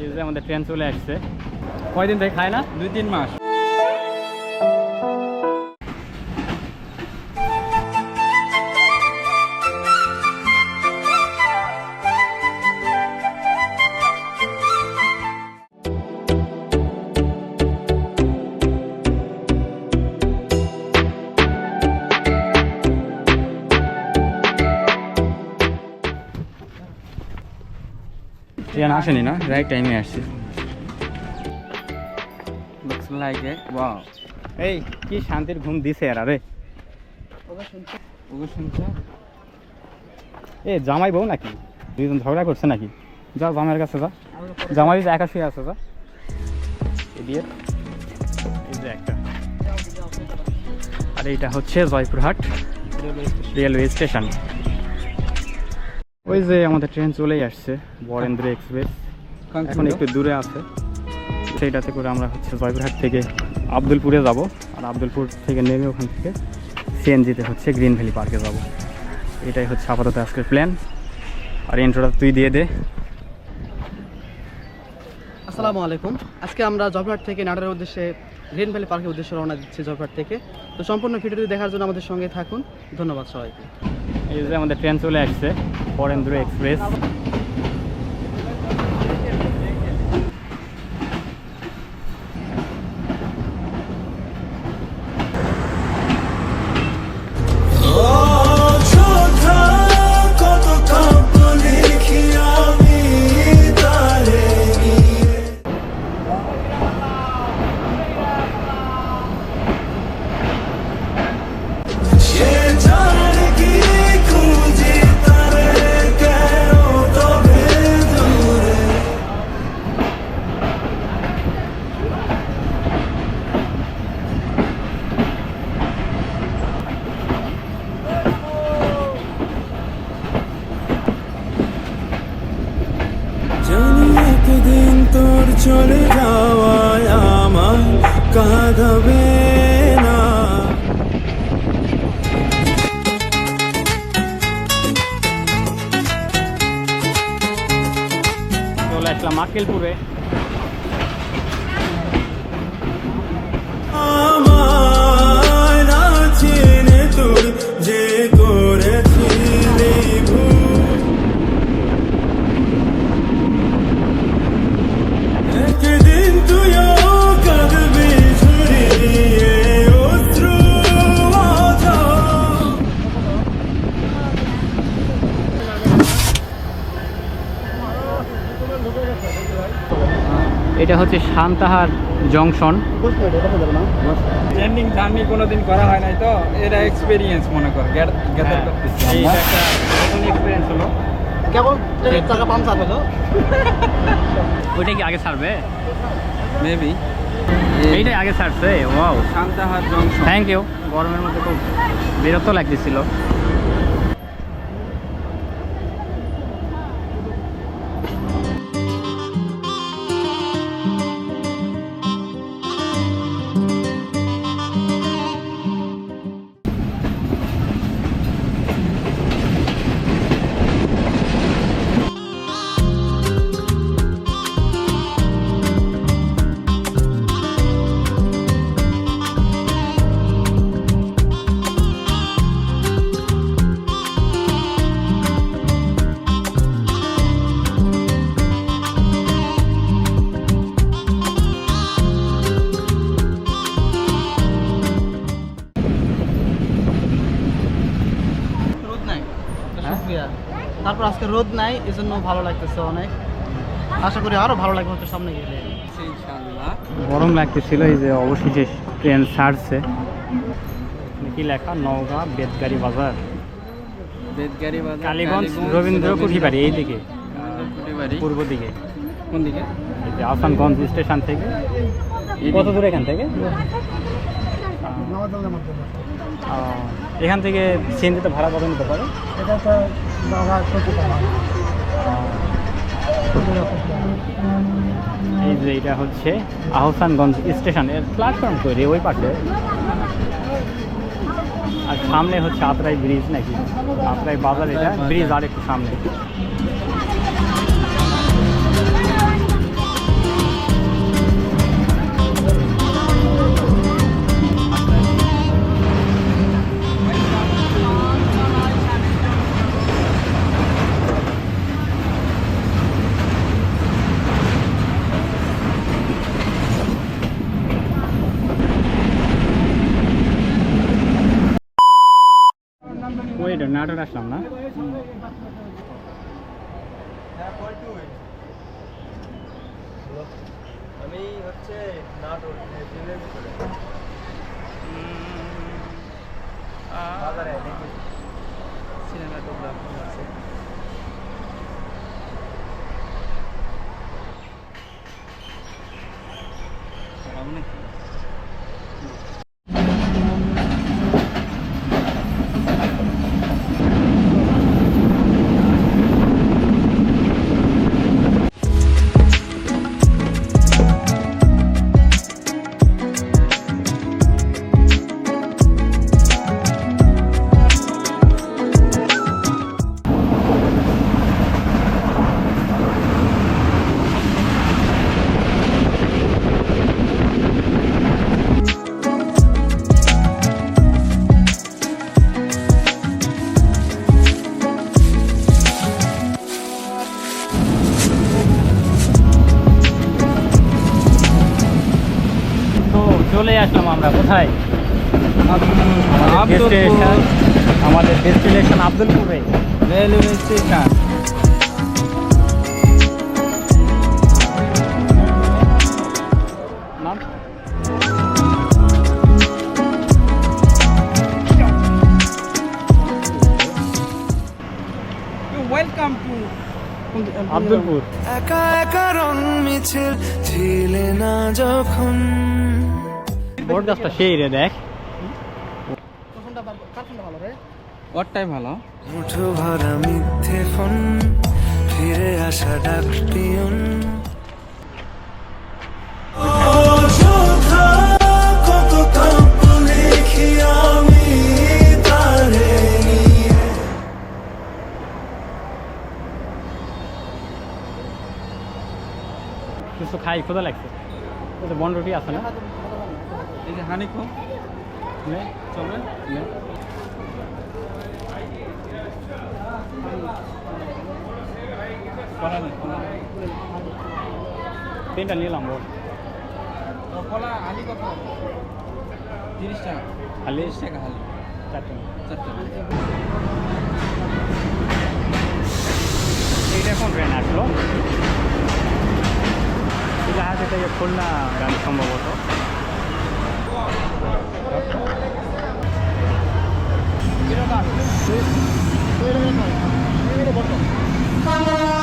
এই যে আমাদের ট্রেন চলে আসছে। কয়দিন থেকে খায় না? দুই তিন মাস। ট্রেন আসেনি না? রাইট টাইমে আসছে। লুকস লাইক এ ওয়াও এই, কি শান্তির ঘুম দিছে এরা রে। ওগো শুনছো? এ, জামাই বউ নাকি? দুইজন ঝগড়া করছে নাকি? যা জামাইয়ের কাছে যা। জামাই একা শুয়ে আছে যা একটা। আর এইটা হচ্ছে জয়পুরহাট রেলওয়ে স্টেশন। ওই যে আমাদের ট্রেন চলেই আসছে বরেন্দ্র এক্সপ্রেস এখন একটু দূরে আছে। সেইটাতে করে আমরা হচ্ছে জয়পুরহাট থেকে আব্দুলপুরে যাব আর আব্দুলপুর থেকে নেমে ওখান থেকে সিএনজিতে হচ্ছে গ্রিন ভ্যালি পার্কে যাব। এটাই হচ্ছে আপাতত আজকের প্ল্যান আর ইন্ট্রোটা তুই দিয়ে দে। আসসালামু আলাইকুম। আজকে আমরা জয়পুরহাট থেকে নাটোরের উদ্দেশ্যে গ্রিন ভ্যালি পার্কের উদ্দেশ্যে রওনা দিচ্ছি জয়পুরহাট থেকে। তো সম্পূর্ণ ভিডিওটি দেখার জন্য আমাদের সঙ্গে থাকুন। ধন্যবাদ সবাইকে। এই যে আমাদের ট্রেন চলে আসছে। বরেন্দ্র এক্সপ্রেস চলে এটা হচ্ছে শান্তাহার জংশন। ট্রেন্ডিং জার্নি কোনোদিন করা হয় নাই তো? এটা এক্সপিরিয়েন্স মনে কর গ্যাদার করতেছি হ্যাঁ, একটা নতুন এক্সপিরিয়েন্স হলো। কেবল হলো ওইটা কি আগে ছাড়বে? মেবি এইটাই আগে ছাড়ছে wow Santahar junction. Thank you গরমের মধ্যে খুব বিরক্ত লাগতেছিল। তারপর আজকে রোদ নাই এই জন্য ভালো লাগতেছে অনেক। আশা করি আরও ভালো লাগবে হয়তো সামনে গেলে। ইনশাআল্লাহ। গরম লাগতেছিল এই যে অবশেষে ট্রেন ছাড়ছে। কি লেখা? নওগাঁ বেদগাড়ি বাজার। বেদগাড়ি বাজার কালীগঞ্জ রবীন্দ্র কুঠিবাড়ি এই দিকে। পূর্ব দিকে। কোন দিকে? আসানগঞ্জ স্টেশন থেকে। কত দূর এখান থেকে? এখান থেকে সিএনজিতে ভাড়া কত নিতে পারে? এই যে এটা হচ্ছে আহসানগঞ্জ স্টেশন, এর প্ল্যাটফর্ম তৈরি ওই পাশে। আর সামনে হচ্ছে আপরাই ব্রিজ নাকি? আপরাই বাজার এটা, ব্রিজ আর একটু সামনে। নাটোর আসলাম না। আমি হচ্ছে নাটোর ট্রেনের ভিতরে। বাজারে সিনেমা চলে আসলাম আমরা কোথায়? আমাদের destination- আমাদের destination আব্দুলপুরে। Railway station welcome to Abdulpur. একা একা রং মিছিল ছিলে না যখন। বট গাছটা সেই রে দেখ। ওরটাই ভালো। মুঠো ভরা মিথ্যে ফোন ফিরে আসা ডাক পিয়ন। কিছু খাই খোদা লাগছে। বন রুটি আছে না? এই যে হানি কম নে, চলবে নে। তিনটা নিলাম বল। কলা হালি কত? তিরিশ টাকা। খালি তিরিশ টাকা হালি। চারটে। চারটে। এইটা এখন ট্রেন আসলো? এটা হাতে থেকে খুলনা গাড়ি সম্ভবত। এখন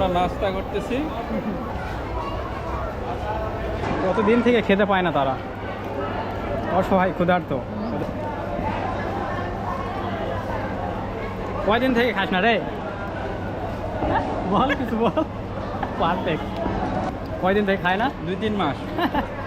আমরা নাস্তা করতেছি। কতদিন থেকে খেতে পায় না তারা? অসহায় ক্ষুধার্ত। কয়দিন থেকে খাস না রে? বল কিছু বল। পারফেক্ট কয়দিন থেকে খায় না? দুই তিন মাস।